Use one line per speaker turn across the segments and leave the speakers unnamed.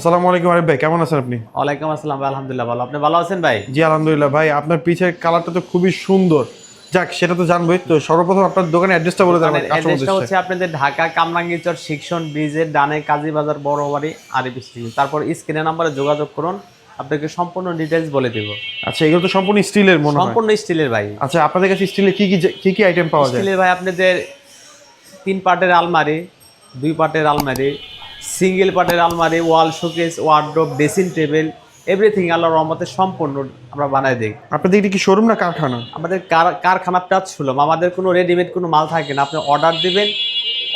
আসসালামু আলাইকুম আরিফ ভাই কেমন আছেন আপনি?
ওয়ালাইকুম আসসালাম আলহামদুলিল্লাহ ভালো। আপনি ভালো আছেন ভাই?
জি আলহামদুলিল্লাহ ভাই আপনার পিছের কালারটা তো খুবই সুন্দর। যাক সেটা তো জানবোই। তো সর্বপ্রথম আপনার দোকানের অ্যাড্রেসটা বলে দেন
অ্যাড্রেসটা হচ্ছে আপনাদের ঢাকা কামরাঙ্গীরচর শিক্ষণ ব্রিজের ডানে কাজী বাজার বড় বাড়ি আরবি স্টিল। তারপর স্ক্রিনের নাম্বারে যোগাযোগ করুন আপনাকে সম্পূর্ণ ডিটেলস বলে দিব।
আচ্ছা এগুলো তো সম্পূর্ণ স্টিলের মনে হয়।
সম্পূর্ণ স্টিলের ভাই।
আচ্ছা আপনাদের কাছে স্টিলের কি কি কি কি আইটেম পাওয়া যায়?
স্টিলের ভাই আপনাদের তিন পার্টের আলমারি দুই পার্টের আলমারি সিঙ্গেল পার্টের আলমারি wall showcase wardrobe dressing table everything আল্লাহর রহমতে সম্পূর্ণ আমরা বানাই দিই।
আপনাদের এটা কি শোরুম না কারখানা?
আমাদের কার- কারখানা প্রাত ছিল আমাদের কোনো রেডিমেড কোনো মাল থাকে না। আপনি অর্ডার দেবেন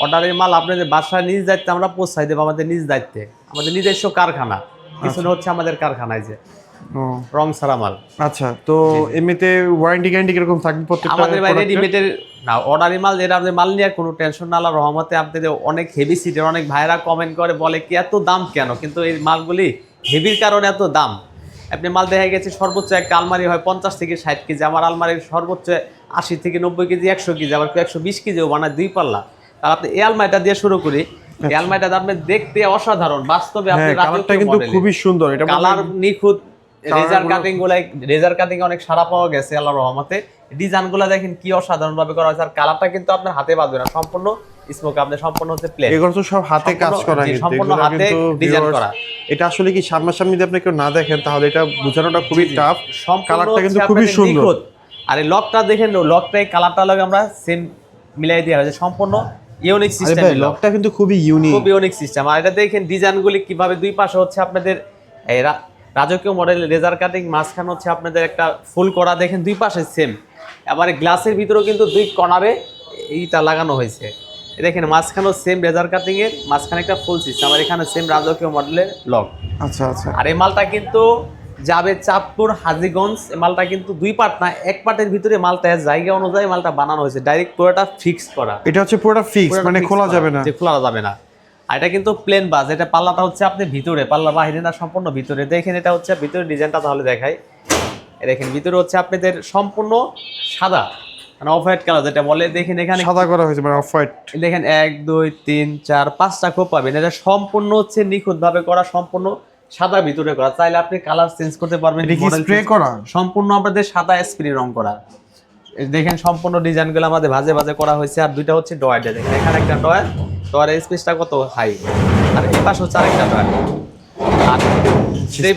অর্ডারের মাল আপনাদের বাসায় নিজ দায়িত্বে আমরা পৌঁছাই দেবো আমাদের নিজ দায়িত্বে। আমাদের নিজস্ব কারখানা। পিছনে হচ্ছে আমাদের কারখানায় যে রং সারা মাল।
আচ্ছা তো এমনিতে ওয়ারেন্টি গ্যারান্টি কীরকম থাকবে প্রত্যেকটা
আমাদের রেডিমেডের না অর্ডারি মাল যেটা আপনি মাল নিয়ে কোনো টেনশন না আল্লাহ রহমতে আপনাদের অনেক হেভি সিটের অনেক ভাইরা কমেন্ট করে বলে কি এত দাম কেন? কিন্তু এই মালগুলি হেভির কারণে এত দাম। আপনি মাল দেখা গেছে সর্বোচ্চ একটা আলমারি হয় পঞ্চাশ থেকে ষাট কেজি আমার আলমারির সর্বোচ্চ আশি থেকে নব্বই কেজি একশো কেজি আবার কেউ একশো বিশ কেজিও বানায় দুই পাল্লা। তাহলে আপনি এই আলমারিটা দিয়ে শুরু করি। এই আলমারিটা আপনি দেখতে অসাধারণ বাস্তবে আপনি
হ্যাঁ কিন্তু খুবই সুন্দর এটা
কালার নিখুঁত রেজার কাটিংগুলো রেজার কাটিং অনেক সারা পাওয়া গেছে আল্লাহ রহমতে। ডিজাইনগুলো দেখেন কি অসাধারণ ভাবে করা হয়েছে আর কালারটা কিন্তু আপনার হাতে বাঁধবে না সম্পূর্ণ স্মোক আপনার সম্পূর্ণ হচ্ছে প্লেন
এগুলো তো সব হাতে কাজ করা কিন্তু
সম্পূর্ণ হাতে ডিজাইন করা।
এটা আসলে কি সামনাসামনি যদি আপনি কেউ না দেখেন তাহলে এটা বোঝানোটা খুবই টাফ কালারটা কিন্তু খুবই সুন্দর।
আর এই লকটা দেখেন লকটা এই কালারটা লাগে আমরা সেম মিলাই দেওয়া হয়েছে সম্পূর্ণ ইউনিক সিস্টেম
লকটা কিন্তু খুবই ইউনিক
খুব ইউনিক সিস্টেম আর এটা দেখেন ডিজাইনগুলি কীভাবে দুই পাশে হচ্ছে আপনাদের রাজকীয় মডেল লেজার কাটিং মাঝখানে হচ্ছে আপনাদের একটা ফুল করা দেখেন দুই পাশে সেম এবারে গ্লাসের ভিতরেও কিন্তু দুই কর্নারে এইটা লাগানো হয়েছে। দেখেন মাঝখানেও সেম লেজার কাটিং এর মাঝখানে একটা ফুল সিস্টেম আর এখানে সেম রাজকীয় মডেলের লক
আচ্ছা আচ্ছা।
আর এই মালটা কিন্তু যাবে চাঁদপুর হাজিগঞ্জ এই মালটা কিন্তু দুই পার্ট না এক পার্টের ভিতরে মালটা জায়গা অনুযায়ী মালটা বানানো হয়েছে। ডাইরেক্ট পুরোটা ফিক্স করা।
এটা হচ্ছে পুরোটা ফিক্স মানে খোলা যাবে না।
যে খোলা যাবে না। আর এটা কিন্তু প্লেন বাস এটা পাল্লাটা হচ্ছে আপনি ভিতরে পাল্লা বাহিরে না সম্পূর্ণ ভিতরে। দেখেন এটা হচ্ছে ভিতরে ডিজাইনটা তাহলে দেখাই। এই দেখেন ভিতরে হচ্ছে আপনাদের সম্পূর্ণ সাদা মানে অফ হোয়াইট কালার যেটা বলে দেখেন এখানে
সাদা করা হয়েছে মানে অফ হোয়াইট
দেখেন এক দুই তিন চার পাঁচটা খোপ পাবেন। এটা সম্পূর্ণ হচ্ছে নিখুঁত ভাবে করা সম্পূর্ণ সাদা ভিতরে করা। চাইলে আপনি কালার চেঞ্জ করতে পারবেন
এটা স্প্রে করা?
সম্পূর্ণ আমাদের সাদা স্প্রে রং করা। দেখেন সম্পূর্ণ ডিজাইনগুলো আমাদের ভাজে ভাজে করা হয়েছে। আর দুইটা হচ্ছে ডয়ার দেখেন এখানে একটা ডয়ার ডয়ারের স্পেসটা কত হাই আর এই পাশে হচ্ছে আরেকটা ডয়ার। আর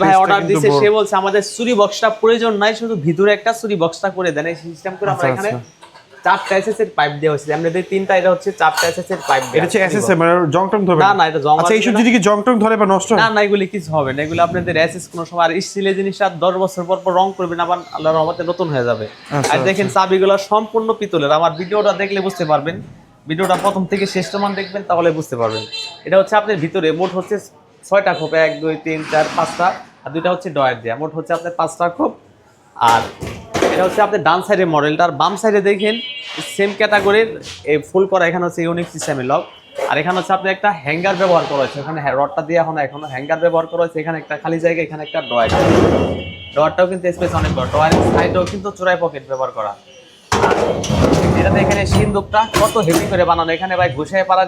ভাই অর্ডার দিছে সে বলছে আমাদের সুরি বক্সটা প্রয়োজন নাই শুধু ভিতরে একটা সুরি বক্সটা করে দেন। এই সিস্টেম করে আমরা
আচ্ছা,
এখানে
আচ্ছা।
চারটা পাইপ দেওয়া হয়েছে। তিনটা এটা হচ্ছে চারটা পাইপ
এটা হচ্ছে এসএস মানে জং টং ধরবে
না, না, এটা জং
আচ্ছা এইসব যদি কি জং টং ধরে বা নষ্ট
না না এগুলি কিছু হবে না। এগুলো আপনাদের এসএস কোনো সময় আর স্টিলের জিনিসটা দশ বছর পর পর রং করবেন আবার আল্লাহর রহমতে নতুন হয়ে যাবে।
আচ্ছা,
আর দেখেন চাবিগুলো সম্পূর্ণ পিতলের। আমার ভিডিওটা দেখলে বুঝতে পারবেন। ভিডিওটা প্রথম থেকে শেষমান দেখবেন তাহলে বুঝতে পারবেন। এটা হচ্ছে আপনার ভিতরে মোট হচ্ছে ছয়টা খোপ, এক, দুই, তিন, চার, পাঁচটা, আর দুইটা হচ্ছে ডয়ের দেওয়া মোট হচ্ছে আপনার পাঁচটা খোপ। আর এটা হচ্ছে আপনার ডান সাইডের মডেলটা আর বাম সাইডে দেখেন সেম ক্যাটাগরির এই ফুল করা এখানে হচ্ছে ইউনিক সিস্টেমের লক আর এখানে হচ্ছে আপনি একটা হ্যাঙ্গার ব্যবহার করা হয়েছে। ওখানে রডটা দিয়ে এখন, এখনও হ্যাঙ্গার ব্যবহার করা হয়েছে। এখানে একটা খালি জায়গা, এখানে একটা ড্রয়ার ড্রয়ারটাও কিন্তু স্পেস অনেক বড়। ড্রয়ারের সাইডেও কিন্তু চোরাই পকেট ব্যবহার করা। এখানে সিন্দুকটা কত হেভি করে বানানো। এখানে ভাই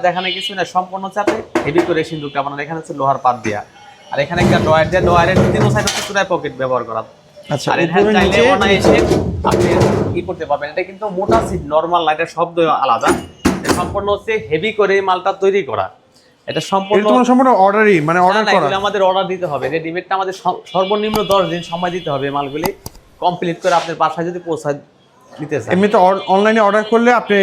দেখানে কিছু না সম্পূর্ণ হচ্ছে হেভি করে সিন্দুকটা বানানো। এখানে হচ্ছে লোহার পাত দিয়া। আর এখানে একটা দিয়ে তিন সাইড হচ্ছে চোরাই পকেট ব্যবহার করা।
আচ্ছা
আর এখানে চাইলে
নিচে?
অনায়াসে আপনি কি করতে পারবেন। এটা কিন্তু মোটা সিট নরমাল না শব্দ আলাদা। সম্পূর্ণ হচ্ছে হেভি করে মালটা তৈরি করা। এটা সম্পূর্ণ
সম্পূর্ণ অর্ডারই মানে অর্ডার করা।
আমাদের অর্ডার দিতে হবে। রেডিমেডটা আমাদের সর্বনিম্ন দশ দিন সময় দিতে হবে মালগুলি। কমপ্লিট করে আপনার বাসায় যদি পৌঁছায় দিতে চান
এমনিতে অনলাইনে অর্ডার করলে আপনি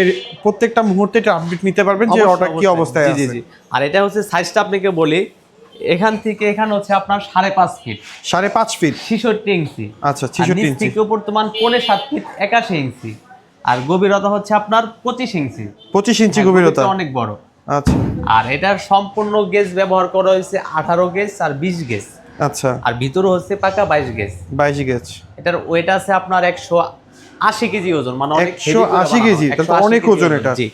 প্রত্যেকটা মুহূর্তে এটা আপডেট নিতে পারবেন যে অর্ডার কি অবস্থায় আছে
জি জি। আর এটা হচ্ছে সাইজটা আপনাকে বলি এখান থেকে এখানে হচ্ছে আপনার সাড়ে পাঁচ ফিট
সাড়ে পাঁচ ফিট
ছিষট্টি ইঞ্চি।
আচ্ছা ছিষট্টি ইঞ্চি।
বর্তমান পৌনে সাত ফিট একাশি ইঞ্চি। আর গভীরতা হচ্ছে আপনার পঁচিশ ইঞ্চি।
পঁচিশ ইঞ্চি
হ্যাঁ,
গভীরতা?
গভীরতা অনেক বড়।
আচ্ছা।
আর এটার সম্পূর্ণ গেজ ব্যবহার করা হয়েছে আঠারো গেজ আর বিশ গেজ
আচ্ছা।
আর ভিতরে হচ্ছে পাকা বাইশ গেজ
বাইশ গেজ
এটার ওয়েট আছে আপনার একশো আশি কেজি ওজন মানে অনেক
180
heavy করে বানানো।
কেজি, তাহলে তো
180
অনেক ওজন এটা।
জি।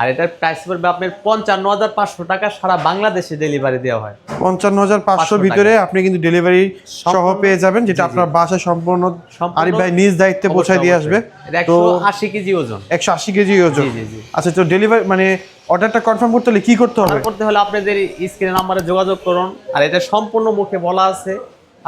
আর এটার প্রাইস পড়বে আপনার পঞ্চান্ন হাজার পাঁচশো টাকা সারা বাংলাদেশে ডেলিভারি দেওয়া হয়।
পঞ্চান্ন হাজার
500
ভিতরে আপনি কিন্তু ডেলিভারি সহ পেয়ে যাবেন যেটা। আপনার বাসায় সম্পূর্ণ আরিফ ভাই নিজ দায়িত্বে পৌঁছায় দিয়ে আসবে। তো
একশো আশি কেজি ওজন।
একশো আশি কেজি ওজন। আচ্ছা তো ডেলিভারি মানে অর্ডারটা কনফার্ম করতে হলে কি করতে হবে?
করতে হলে আপনাদের স্ক্রিন নাম্বারে যোগাযোগ করুন। আর এটা সম্পূর্ণ মুখে বলা আছে।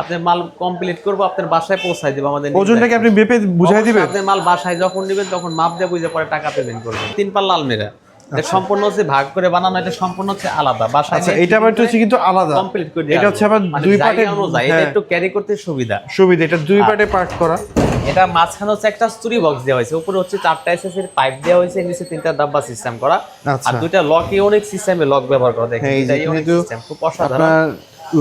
আপনি মাল কমপ্লিট করব আপনার বাসায় পৌঁছায় দেবো আমাদের নিজ
ওজনটা কি আপনি মেপে বুঝাই দিবেন?
আপনি মাল বাসায় যখন নেবেন তখন মাপ দিয়ে বুঝে পরে টাকা পেমেন্ট করবেন। তিন পাল্লা আলমিরা। এটা সম্পূর্ণ হচ্ছে ভাগ করে বানানো এটা সম্পূর্ণ হচ্ছে আলাদা। বাসায়
আচ্ছা এটা আবার একটু হচ্ছে কিন্তু আলাদা।
কমপ্লিট করে
এটা হচ্ছে আবার
মানে
দুই পার্টে
অনুযায়ী এটা একটু ক্যারি করতে সুবিধা।
সুবিধা এটা দুই পার্টে পার্ট করা।
এটা মাঝখানে হচ্ছে একটা স্টুরি বক্স দেওয়া হয়েছে। উপরে হচ্ছে চারটা এসএস এর পাইপ দেওয়া হয়েছে নিচে তিনটা ডাব্বা সিস্টেম করা।
আচ্ছা।
আর দুইটা লক ইউনিক সিস্টেমে লক ব্যবহার করা। দেখেন
হ্যাঁ,
এটা ইউনিক সিস্টেম খুব অসাধারণ।
আপনার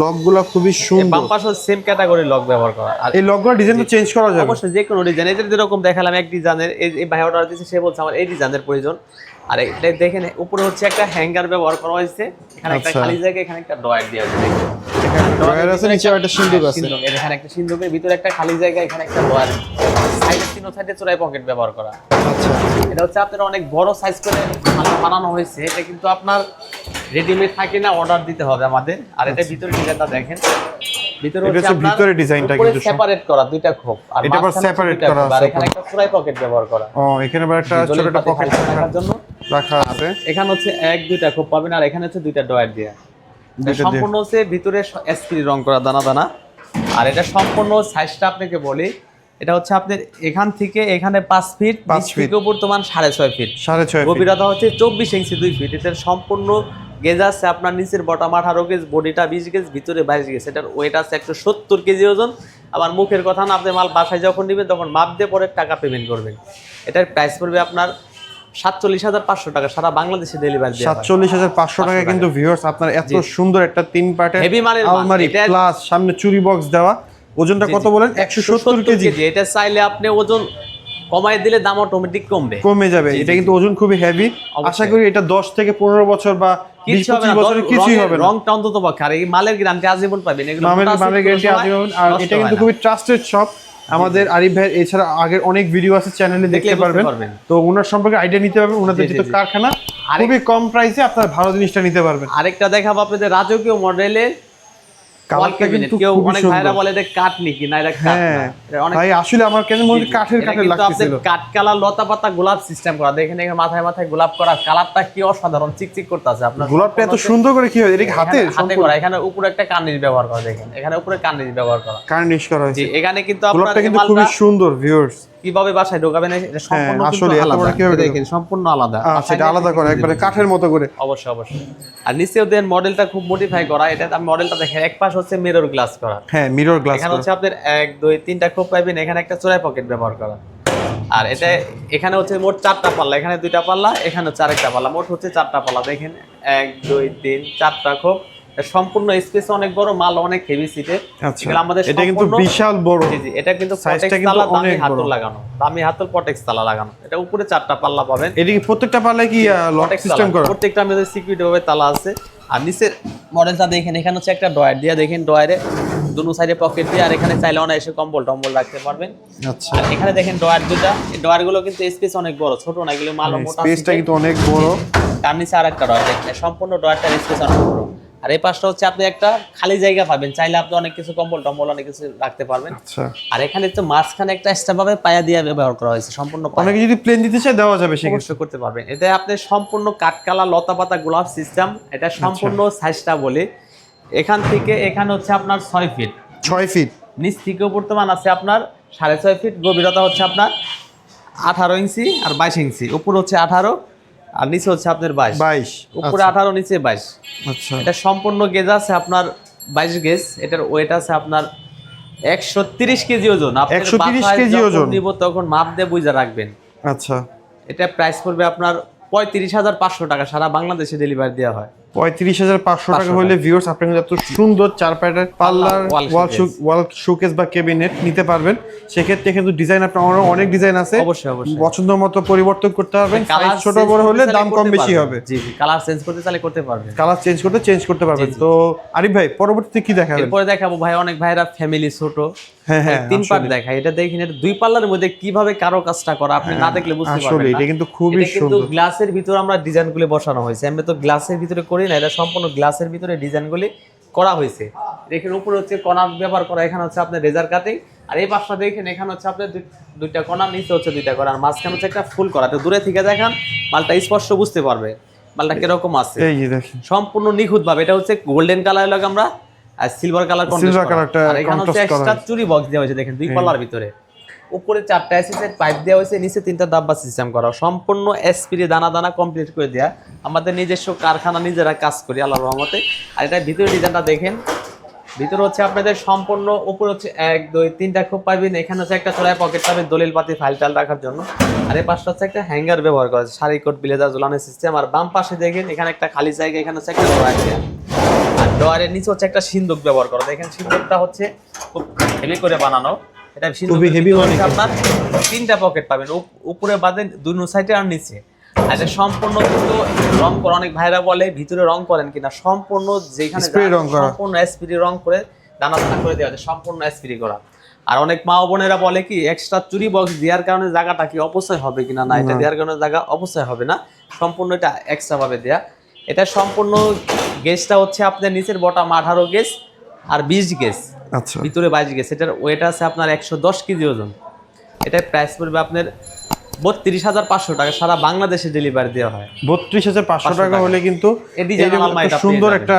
লকগুলো খুবই সুন্দর।
বাম পাশে সেম ক্যাটাগরি লক ব্যবহার করা। আর
এই লকগুলো ডিজাইনটা চেঞ্জ করা যাবে।
অবশ্যই যে কোনো ডিজাইন যেরকম দেখালাম এক ডিজাইনের এই ভাই অর্ডার দিয়েছে সে বলছে আমার এই ডিজাইনের প্রয়োজন। আর এটা দেখেন উপরে হচ্ছে একটা হ্যাঙ্গার ব্যবহার করা হয়েছে। এখানে একটা
আচ্ছা।
খালি জায়গা এখানে একটা ড্রয়ার দেওয়া আছে দেখেন।
ড্রয়ার আছে নিচে একটা সিন্ধুক আছে।
এখানে একটা সিন্ধুকের ভিতরে একটা খালি জায়গা এখানে একটা ড্রয়ার সাইডে তিনো সাইডে চোরাই পকেট ব্যবহার করা।
আচ্ছা।
এটা হচ্ছে আপনার অনেক বড় সাইজ করে বানানো হয়েছে। এটা কিন্তু আপনার রেডিমেড থাকে না অর্ডার দিতে হবে আমাদের। আর এটা ভিতরে ডিজাইনটা দেখেন। ভিতরে
হচ্ছে ভিতরে ডিজাইনটা কিন্তু
সেপারেট করা দুইটা খোপ। আর
এটা আবার
মাঝখানে
করা আছে
এখানে একটা চোরাই পকেট ব্যবহার করা।
ও এখানে আবার একটা ছোট একটা পকেট
রাখার জন্য।
রাখা আছে।
এখানে হচ্ছে এক দুইটা খোপ পাবেন আর এখানে হচ্ছে দুইটা ডয়ার দিয়ে। সম্পূর্ণ হচ্ছে ভিতরে এসপি রং করা দানা দানা। আর এটা সম্পূর্ণ সাইজটা আপনাকে বলি এটা হচ্ছে আপনার এখান থেকে এখানে পাঁচ ফিট
পাঁচ।
ফিট বর্তমান সাড়ে ছয় ফিট
সাড়ে ছয়।
গভীরতা হচ্ছে চব্বিশ ইঞ্চি দুই ফিট এটার সম্পূর্ণ গেজ আছে আপনার নিচের বটম আঠারো গেজ বডিটা বিশ গেজ ভিতরে বাইশ গেজ। এটার ওয়েট আছে একশো সত্তর কেজি ওজন। আবার মুখের কথা না আপনি মাল বাসায় যখন নেবেন তখন মাপ দিয়ে পরে টাকা পেমেন্ট করবেন। এটার প্রাইস পড়বে আপনার সাতচল্লিশ হাজার পাঁচশো টাকা সারা বাংলাদেশে ডেলিভারি
সাতচল্লিশ হাজার পাঁচশো টাকা। কিন্তু ভিউয়ার্স আপনার এত সুন্দর একটা তিন পার্টের
Heavy মানের মাল।
আলমারি প্লাস সামনে চুরি বক্স দেওয়া। ওজনটা কত বলেন? একশো সত্তর কেজি।
এটা চাইলে আপনি ওজন কমাই দিলে দাম অটোমেটিক কমবে।
কমে যাবে। এটা কিন্তু ওজন খুবই হেভি আশা করি এটা দশ থেকে পনেরো বছর বা
কিছু হবে না।
কিছুই হবে না।
রংটা অন্তত পক্ষে আর এই মালের গ্যারান্টি আজীবন পাবেন এগুলো
মামের
মোটা
মামের
আছে,
গ্যারান্টি
কোনো
আর এটা কিন্তু খুবই ট্রাস্টেড শপ আমাদের আরিফ ভাই এছাড়া আগের অনেক ভিডিও আছে চ্যানেলে দেখতে পারবেন। তো ওনার সম্পর্কে আইডিয়া নিতে পারবেন ওনাদের যেহেতু কারখানা খুবই কম প্রাইসে আপনার ভালো জিনিসটা নিতে পারবেন।
আরেকটা দেখাবো আপনাদের রাজকীয় মডেলের
কালারটা কিন্তু
কেউ অনেক ভাইরা বলে এটা কাঠ নাকি না এটা কাঠ না।
হ্যাঁ
এটা অনেক
ভাই আসলে আমার কেন মনে কাঠের কাঠের
কিন্তু কাঠ কালার লতা পাতা গোলাপ সিস্টেম করা। দেখেন এখানে মাথায় মাথায় গোলাপ করা। কালারটা কি অসাধারণ চিকচিক করতেছে আপনার।
গোলাপটা এত সুন্দর করে কি হয়? এটা হাতে?
করা। এখানে উপরে একটা কার্নিশ ব্যবহার করা দেখেন। এখানে উপরে কার্নিশ ব্যবহার করা।
কার্নিশ করা হয়েছে।
এখানে কিন্তু আপনার
গোলাপটা কিন্তু খুবই সুন্দর ভিউয়ার্স
কীভাবে বাসায় ঢোকাবেন এটা সম্পূর্ণ
হ্যাঁ, আসলে
আলাদা।
কীভাবে
দেখেন সম্পূর্ণ আলাদা।
আচ্ছা এটা আলাদা করা একবারে কাঠের মতো করে।
অবশ্যই অবশ্যই। আর নিচেও দেন মডেলটা খুব মডিফাই করা এটা আমি মডেলটা দেখেন এক পাশ হচ্ছে মিরর গ্লাস করা।
হ্যাঁ মিরর গ্লাস
এখানে হচ্ছে আপনাদের এক দুই তিনটা খোপ পাইবেন এখানে একটা চোরাই পকেট ব্যবহার করা। আর এটা এখানে হচ্ছে মোট চারটা পাল্লা এখানে দুইটা পাল্লা এখানে হচ্ছে আরেকটা পাল্লা মোট হচ্ছে চারটা পাল্লা। দেখেন এক দুই তিন চারটা খোপ সম্পূর্ণ স্পেস অনেক বড় মাল অনেক হেভি সিটে
আচ্ছা
আমাদের
এটা কিন্তু বিশাল বড়।
জি জি এটা কিন্তু পটেক্স
কিন্তু অনেক
হাতল
বড়।
লাগানো। দামি হাতল পটেক্স তালা লাগানো। এটা উপরে চারটা পাল্লা পাবেন।
এটা কি প্রত্যেকটা পাল্লায় কি লক সিস্টেম করা?
প্রত্যেকটা আমাদের সিকিউরিটি ভাবে তালা আছে। আর নিচের মডেলটা দেখেন এখানে হচ্ছে একটা ডয়ার দিয়ে দেখেন ডয়ারে দুনো সাইডে পকেট দিয়ে আর এখানে চাইলে অনায়াসে কম্বল টম্বল রাখতে পারবেন।
আচ্ছা।
আর এখানে দেখেন ডয়ার দুটা এই ডয়ারগুলো কিন্তু স্পেস অনেক বড় ছোট না এগুলো মাল মোটা
স্পেসটা কিন্তু অনেক বড়।
তার নিচে আর একটা ডয়ার দেখেন সম্পূর্ণ ডয়ারটার স্পেস অনেক বড়। আর এই পাশটা হচ্ছে আপনি একটা খালি জায়গা পাবেন। চাইলে আপনি অনেক কিছু কম্বল টম্বল অনেক কিছু রাখতে পারবেন।
আচ্ছা।
আর এখানে তো মাঝখানে একটা এক্সট্রা ভাবে পায়া দিয়ে ব্যবহার করা হয়েছে সম্পূর্ণ।
অনেকে যদি প্লেন দিতে চায় দেওয়া যাবে সেক্ষেত্রে।
অবশ্যই করতে পারবেন। এটা আপনি সম্পূর্ণ কাঠকালা লতা পাতা গোলাপ সিস্টেম এটা সম্পূর্ণ সাইজটা বলে। এখান থেকে এখানে হচ্ছে আপনার ছয় ফিট
ছয় ফিট
নিচ থেকে বর্তমান আছে আপনার সাড়ে ছয় ফিট গভীরতা হচ্ছে আপনার আঠারো ইঞ্চি আর বাইশ ইঞ্চি। উপর হচ্ছে আঠারো আর নিচে হচ্ছে আপনার বাইশ।
বাইশ
উপরে আঠারো নিচে বাইশ।
আচ্ছা।
এটা সম্পূর্ণ গেজ আছে আপনার বাইশ গেজ। এটার ওয়েট আছে আপনার একশো তিরিশ কেজি ওজন।
একশো
তিরিশ
কেজি ওজন।
নিব তখন মাপ দিয়ে বুঝে রাখবেন।
আচ্ছা।
এটা প্রাইস পড়বে আপনার পঁয়ত্রিশ হাজার পাঁচশো টাকা। সারা বাংলাদেশে ডেলিভারি দেওয়া হয়।
পঁয়ত্রিশ হাজার পাঁচশো টাকা
500
হলে ভিউয়ার্স আপনি কিন্তু এত সুন্দর চার প্যাটার
wall
ওয়াল ওয়াল শোকেস বা কেবিনেট নিতে পারবেন। সেক্ষেত্রে কিন্তু ডিজাইন আপনার অনেক ডিজাইন আছে। পছন্দ মতো পরিবর্তন করতে পারবেন। সাইজ ছোট বড় হলে দাম কম বেশি হবে।
জি কালার চেঞ্জ করতে চাইলে করতে পারবেন।
কালার চেঞ্জ করতে চেঞ্জ করতে পারবেন। তো আরিফ ভাই পরবর্তীতে কি দেখাবেন?
এরপরে দেখাবো ভাই অনেক ভাইরা ফ্যামিলি ছোট।
হ্যাঁ হ্যাঁ
তিন পার্ট এটা দেখেন এটা দুই পাল্লার মধ্যে কীভাবে কারও কাজটা করা আপনি না দেখলে বুঝতে
আসলে এটা কিন্তু খুবই সুন্দর।
গ্লাসের ভিতরে আমরা ডিজাইনগুলি বসানো হয়েছে। আমরা তো গ্লাসের ভিতরে করি না এটা সম্পূর্ণ গ্লাসের ভিতরে ডিজাইনগুলি করা হয়েছে। দেখেন উপরে হচ্ছে কণা ব্যবহার করা এখানে হচ্ছে আপনার রেজার কাটিং। আর এই পাশটা দেখেন এখানে হচ্ছে আপনার দুইটা কণা নিচে হচ্ছে দুইটা কণা আর মাঝখানে হচ্ছে একটা ফুল করা। তো দূরে থেকে দেখান মালটা স্পষ্ট বুঝতে পারবে মালটা কীরকম আছে।
এই যে দেখেন।
সম্পূর্ণ নিখুঁত ভাবে এটা হচ্ছে গোল্ডেন কালার লাগে আমরা আর সিলভার কালার
colourটা
আর এখানে হচ্ছে এক্সট্রা চুরি বক্স দেওয়া হয়েছে দেখেন দুই পাল্লার ভিতরে। উপরে চারটা এসএসএর পাইপ দেওয়া হয়েছে, নিচে তিনটা ডাব্বা সিস্টেম করা। সম্পূর্ণ এসপিরি দানা দানা কমপ্লিট করে দেওয়া আমাদের নিজস্ব কারখানা নিজেরা কাজ করি আল্লাহ রহমতে। আর এটা ভিতরে ডিজাইনটা দেখেন। ভিতরে হচ্ছে আপনাদের সম্পূর্ণ উপরে হচ্ছে এক, দুই, তিনটা খুব পাবেন এখানে হচ্ছে একটা চড়াই পকেট পাবেন দলিল পাতি ফাইল টাইল রাখার জন্য। আর এই পাশটা হচ্ছে একটা হ্যাঙ্গার ব্যবহার করা আছে শাড়ি কোট, ব্লেজার ঝোলানোর সিস্টেম আর বাম পাশে দেখেন, এখানে একটা খালি জায়গা, এখানে হচ্ছে একটা ড্রয়ার আর ড্রয়ারের নিচে হচ্ছে একটা সিন্দুক ব্যবহার করা। দেখেন, সিন্দুকটা হচ্ছে খুব হেভি করে বানানো। এটা
খুবই heavy অনেক।
আপনার তিনটা পকেট পাবেন। উপ- উপরে বাদে দুই সাইডে আর নিচে। আর এটা সম্পূর্ণ কিন্তু রং করা অনেক ভাইরা বলে ভিতরে রং করেন কিনা সম্পূর্ণ যেখানে। সম্পূর্ণ এসপিডি রং করে দানা দানা করে দেওয়া যায় সম্পূর্ণ এসপিডি করা। আর অনেক মা বোনেরা বলে কি এক্সট্রা চুরি বক্স দেওয়ার কারণে জায়গাটা কি অপচয় হবে কিনা? না এটা দেওয়ার কারণে জায়গা অপচয় হবে না। সম্পূর্ণ এটা এক্সট্রা ভাবে দেয়া। এটা সম্পূর্ণ গেজটা হচ্ছে আপনার নিচের বটাম আঠারো গেজ আর বিশ গেজ
আচ্ছা।
ভিতরে বাইশ গেছে। এটার ওয়েট আছে আপনার একশো দশ কেজি ওজন। এটার প্রাইস পড়বে আপনার বত্রিশ হাজার পাঁচশো টাকা। সারা বাংলাদেশে ডেলিভারি দেওয়া হয়।
বত্রিশ হাজার পাঁচশো টাকা। হলে কিন্তু সুন্দর একটা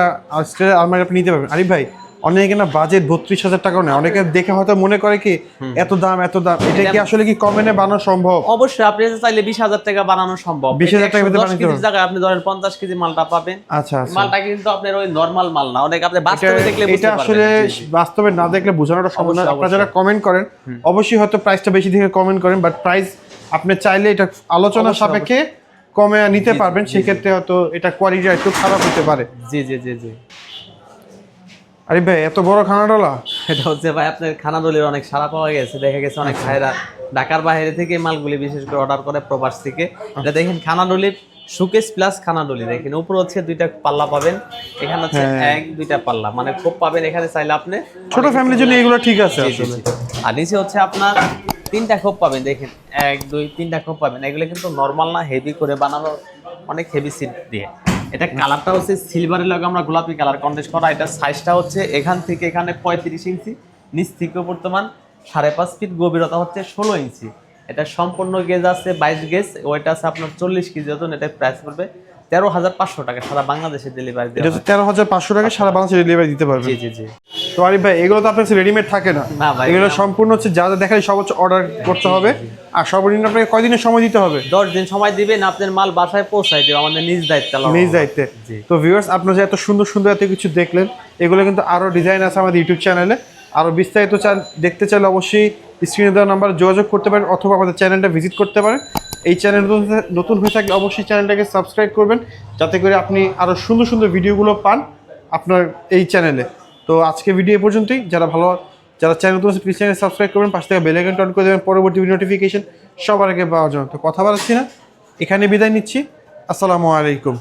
আলমারি আপনি নিতে পারবেন। আরিফ ভাই অনেকে না বাজেট বত্রিশ হাজার টাকাও নেয়। অনেকে দেখে হয়তো মনে করে কি এত দাম এত দাম। এটা কি আসলে কি কমে বানানো সম্ভব?
অবশ্যই আপনি চাইলে বিশ হাজার টাকা বানানো সম্ভব।
20,000 টাকার ভিতরে
দশ
বানাতে
কেজির
পারবেন।
জায়গায় আপনি ধরেন পঞ্চাশ কেজি মালটা পাবেন।
আচ্ছা আচ্ছা।
মালটা কিন্তু আপনার ওই নর্মাল মাল না। অনেক আপনি বাস্তবে দেখলে
এটা আসলে বাস্তবে না দেখলে বোঝানোটা সম্ভব না। আপনারা যারা কমেন্ট করেন অবশ্যই হয়তো প্রাইসটা বেশি দেখে কমেন্ট করেন বাট প্রাইস আপনি চাইলে এটা আলোচনা সাপেক্ষে কমে নিতে পারবেন। সেক্ষেত্রে হয়তো এটা কোয়ালিটি একটু খারাপ হতে পারে।
জি জি জি জি।
আরে ভাই এত বড় খানাডলা?
এটা হচ্ছে ভাই আপনার খানাদলির অনেক সারা পাওয়া গেছে। দেখা গেছে অনেক ভাইরা ঢাকার বাইরে থেকে মালগুলি বিশেষ করে অর্ডার করে প্রবাস থেকে। এটা দেখেন খানাডলির সুকেস প্লাস খানাডলি। দেখেন উপরে হচ্ছে দুইটা পাল্লা পাবেন এখানে হচ্ছে এক দুইটা পাল্লা। মানে খুব পাবেন এখানে চাইলে আপনি।
ছোট ফ্যামিলির জন্য এগুলো ঠিক আছে আসলে।
আর নিচে হচ্ছে আপনার তিনটা খোপ পাবেন। দেখেন এক দুই তিনটা খোপ পাবেন। এগুলো কিন্তু নর্মাল না হেভি করে বানানো অনেক হেভি সিট দিয়ে। এটা কালারটা হচ্ছে সিলভারের লগে আমরা গোলাপি কালার কন্টেস্ট করা। এটা সাইজটা হচ্ছে এখান থেকে এখানে পঁয়ত্রিশ ইঞ্চি, নিচ থেকে বর্তমান সাড়ে পাঁচ ফিট গভীরতা হচ্ছে ষোলো ইঞ্চি। এটা সম্পূর্ণ গেজ আছে বাইশ গেজ ওইটা আছে আপনার চল্লিশ কেজি ওজন এটা প্রাইস পড়বে তেরো হাজার পাঁচশো টাকা সারা বাংলাদেশে ডেলিভারি
এটা
দেওয়া
তেরো হাজার পাঁচশো টাকা সারা বাংলাদেশে ডেলিভারি দিতে পারবেন।
জি জি জি।
তো আরিফ ভাই এগুলো তো আপনার রেডিমেড থাকে না।
না ভাই,
এগুলো সম্পূর্ণ হচ্ছে যা যা দেখালে সব হচ্ছে অর্ডার করতে হবে। আর সর্বনিম্ন আপনাকে কয়দিনের সময় দিতে হবে?
দশ দিন সময় দিবেন আপনার মাল বাসায় পৌঁছাই দেবে আমাদের নিজ দায়িত্ব
নিজ দায়িত্বে। তো ভিউয়ার্স আপনারা যে এত সুন্দর সুন্দর এত কিছু দেখলেন এগুলো কিন্তু আরও ডিজাইন আছে আমাদের ইউটিউব চ্যানেলে আরও বিস্তারিত দেখতে চাইলে অবশ্যই স্ক্রিনে দেওয়া নাম্বার যোগাযোগ করতে পারেন অথবা আমাদের চ্যানেলটা ভিজিট করতে পারেন। এই চ্যানেল নতুন হয়ে থাকলে অবশ্যই চ্যানেলটাকে সাবস্ক্রাইব করবেন, যাতে করে আপনি আরও সুন্দর সুন্দর ভিডিওগুলো পান আপনার এই চ্যানেলে তো আজকে ভিডিও পর্যন্তই। যারা ভালো, যারা চ্যানেল নতুন প্লিজ চ্যানেল সাবস্ক্রাইব করবেন, পাশ থেকে বেল টন করে দেবেন, পরবর্তী নোটিফিকেশন সবার আগে পাওয়ার জন্য। তো কথা বলাচ্ছি না, এখানে বিদায় নিচ্ছি। আসসালামু আলাইকুম।